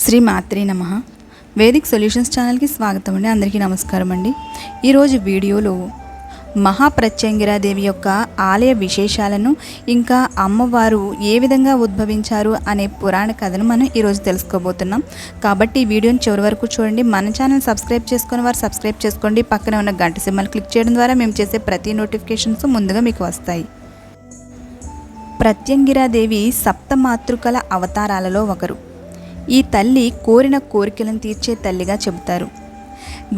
శ్రీ మాత్రే నమ. Vedic solutions ఛానల్కి స్వాగతం అండి. అందరికీ నమస్కారం అండి. ఈరోజు వీడియోలో మహాప్రత్యంగిరాదేవి యొక్క ఆలయ విశేషాలను ఇంకా అమ్మవారు ఏ విధంగా ఉద్భవించారు అనే పురాణ కథను మనం ఈరోజు తెలుసుకోబోతున్నాం. కాబట్టి ఈ వీడియోని చివరి వరకు చూడండి. మన ఛానల్ సబ్స్క్రైబ్ చేసుకుని వారు సబ్స్క్రైబ్ చేసుకోండి. పక్కన ఉన్న గంట సింబల్ క్లిక్ చేయడం ద్వారా మేము చేసే ప్రతి నోటిఫికేషన్స్ ముందుగా మీకు వస్తాయి. ప్రత్యంగిరాదేవి సప్తమాతృకల అవతారాలలో ఒకరు. ఈ తల్లి కోరిన కోరికలను తీర్చే తల్లిగా చెబుతారు.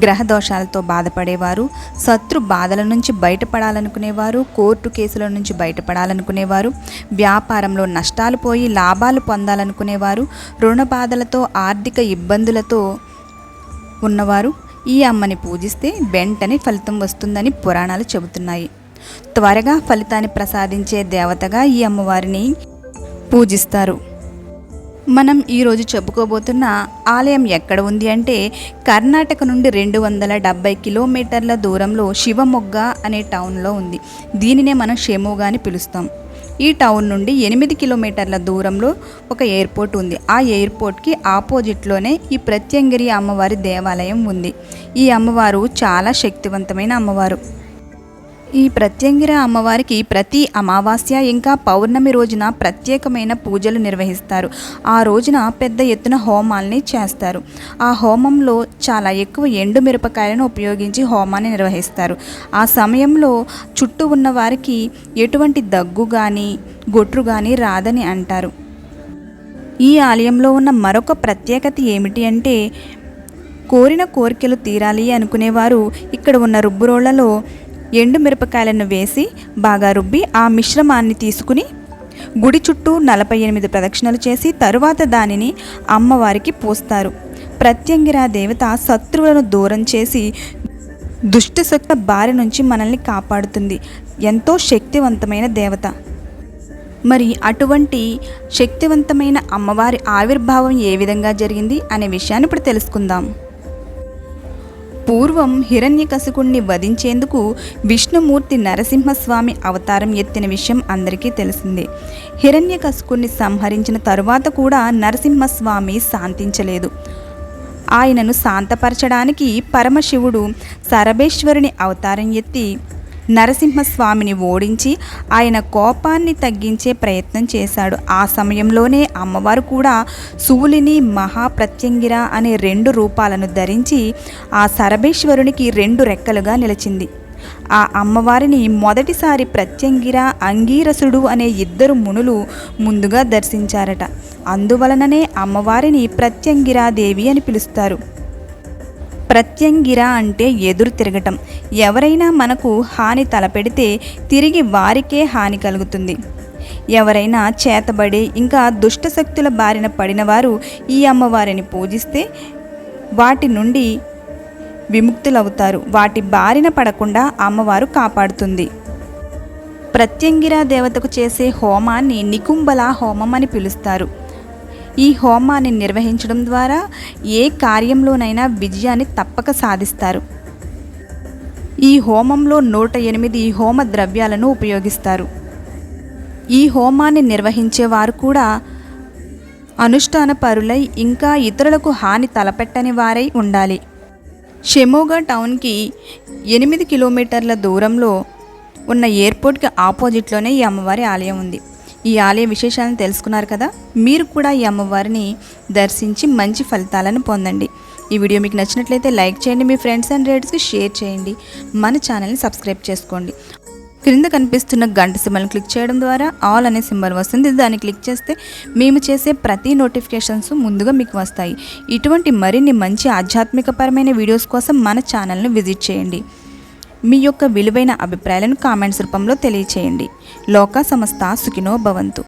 గ్రహ దోషాలతో బాధపడేవారు శత్రు బాధల నుంచి బయటపడాలనుకునేవారు కోర్టు కేసుల నుంచి బయటపడాలనుకునేవారు వ్యాపారంలో నష్టాలు పోయి లాభాలు పొందాలనుకునేవారు రుణ బాధలతో ఆర్థిక ఇబ్బందులతో ఉన్నవారు ఈ అమ్మని పూజిస్తే వెంటనే ఫలితం వస్తుందని పురాణాలు చెబుతున్నాయి. త్వరగా ఫలితాన్ని ప్రసాదించే దేవతగా ఈ అమ్మవారిని పూజిస్తారు. మనం ఈరోజు చెప్పుకోబోతున్న ఆలయం ఎక్కడ ఉంది అంటే కర్ణాటక నుండి రెండు వందల డెబ్బై కిలోమీటర్ల దూరంలో శివమొగ్గ అనే టౌన్లో ఉంది. దీనినే మనం షెమోగా అని పిలుస్తాం. ఈ టౌన్ నుండి ఎనిమిది కిలోమీటర్ల దూరంలో ఒక ఎయిర్పోర్ట్ ఉంది. ఆ ఎయిర్పోర్ట్కి ఆపోజిట్లోనే ఈ ప్రత్యంగిరి అమ్మవారి దేవాలయం ఉంది. ఈ అమ్మవారు చాలా శక్తివంతమైన అమ్మవారు. ఈ ప్రత్యంగిర అమ్మవారికి ప్రతి అమావాస్య ఇంకా పౌర్ణమి రోజున ప్రత్యేకమైన పూజలు నిర్వహిస్తారు. ఆ రోజున పెద్ద ఎత్తున హోమాల్ని చేస్తారు. ఆ హోమంలో చాలా ఎక్కువ ఎండు మిరపకాయలను ఉపయోగించి హోమాన్ని నిర్వహిస్తారు. ఆ సమయంలో చుట్టూ ఉన్న వారికి ఎటువంటి దగ్గు కానీ గొట్రు కానీ రాదని అంటారు. ఈ ఆలయంలో ఉన్న మరొక ప్రత్యేకత ఏమిటి అంటే కోరిన కోరికలు తీరాలి అనుకునేవారు ఇక్కడ ఉన్న రుబ్బురోళ్ళలో ఎండు మిరపకాయలను వేసి బాగా రుబ్బి ఆ మిశ్రమాన్ని తీసుకుని గుడి చుట్టూ నలభై ఎనిమిది ప్రదక్షిణలు చేసి తరువాత దానిని అమ్మవారికి పోస్తారు. ప్రత్యంగిరా దేవత శత్రువులను దూరం చేసి దుష్టశక్తి బారి నుంచి మనల్ని కాపాడుతుంది. ఎంతో శక్తివంతమైన దేవత. మరి అటువంటి శక్తివంతమైన అమ్మవారి ఆవిర్భావం ఏ విధంగా జరిగింది అనే విషయాన్ని ఇప్పుడు తెలుసుకుందాం. పూర్వం హిరణ్యకశికుణ్ణి వధించేందుకు విష్ణుమూర్తి నరసింహస్వామి అవతారం ఎత్తిన విషయం అందరికీ తెలిసిందే. హిరణ్యకశికుణ్ణి సంహరించిన తరువాత కూడా నరసింహస్వామి శాంతించలేదు. ఆయనను శాంతపరచడానికి పరమశివుడు సరభేశ్వరుని అవతారం ఎత్తి నరసింహస్వామిని ఓడించి ఆయన కోపాన్ని తగ్గించే ప్రయత్నం చేశాడు. ఆ సమయంలోనే అమ్మవారు కూడా శూలిని మహాప్రత్యంగిర అనే రెండు రూపాలను ధరించి ఆ సరభేశ్వరునికి రెండు రెక్కలుగా నిలిచింది. ఆ అమ్మవారిని మొదటిసారి ప్రత్యంగిర అంగీరసుడు అనే ఇద్దరు మునులు ముందుగా దర్శించారట. అందువలననే అమ్మవారిని ప్రత్యంగిరాదేవి అని పిలుస్తారు. ప్రత్యంగిర అంటే ఎదురు తిరగటం. ఎవరైనా మనకు హాని తలపెడితే తిరిగి వారికే హాని కలుగుతుంది. ఎవరైనా చేతబడి ఇంకా దుష్టశక్తుల బారిన పడినవారు ఈ అమ్మవారిని పూజిస్తే వాటి నుండి విముక్తులవుతారు. వాటి బారిన పడకుండా అమ్మవారు కాపాడుతుంది. ప్రత్యంగిరా దేవతకు చేసే హోమాన్ని నికుంబల హోమం అని పిలుస్తారు. ఈ హోమాన్ని నిర్వహించడం ద్వారా ఏ కార్యంలోనైనా విజయాన్ని తప్పక సాధిస్తారు. ఈ హోమంలో నూట ఎనిమిది హోమ ద్రవ్యాలను ఉపయోగిస్తారు. ఈ హోమాన్ని నిర్వహించేవారు కూడా అనుష్ఠాన పరులై ఇంకా ఇతరులకు హాని తలపెట్టని వారై ఉండాలి. షెమోగా టౌన్కి ఎనిమిది కిలోమీటర్ల దూరంలో ఉన్న ఎయిర్పోర్ట్కి ఆపోజిట్లోనే ఈ అమ్మవారి ఆలయం ఉంది. ఈ ఆలయ విశేషాలను తెలుసుకున్నారు కదా? మీరు కూడా ఈ అమ్మవారిని దర్శించి మంచి ఫలితాలను పొందండి. ఈ వీడియో మీకు నచ్చినట్లయితే లైక్ చేయండి మీ ఫ్రెండ్స్ అండ్ రిలేటివ్స్కి షేర్ చేయండి. మన ఛానల్ని సబ్స్క్రైబ్ చేసుకోండి. క్రింద కనిపిస్తున్న గంట సింబల్ని క్లిక్ చేయడం ద్వారా ఆల్ అనే సింబల్ వస్తుంది. దాన్ని క్లిక్ చేస్తే మేము చేసే ప్రతి నోటిఫికేషన్స్ ముందుగా మీకు వస్తాయి. ఇటువంటి మరిన్ని మంచి ఆధ్యాత్మికపరమైన వీడియోస్ కోసం మన ఛానల్ని విజిట్ చేయండి. మీ యొక్క విలువైన అభిప్రాయాలను కామెంట్స్ రూపంలో తెలియచేయండి. లోక సంస్థ సుఖినో భవంతు.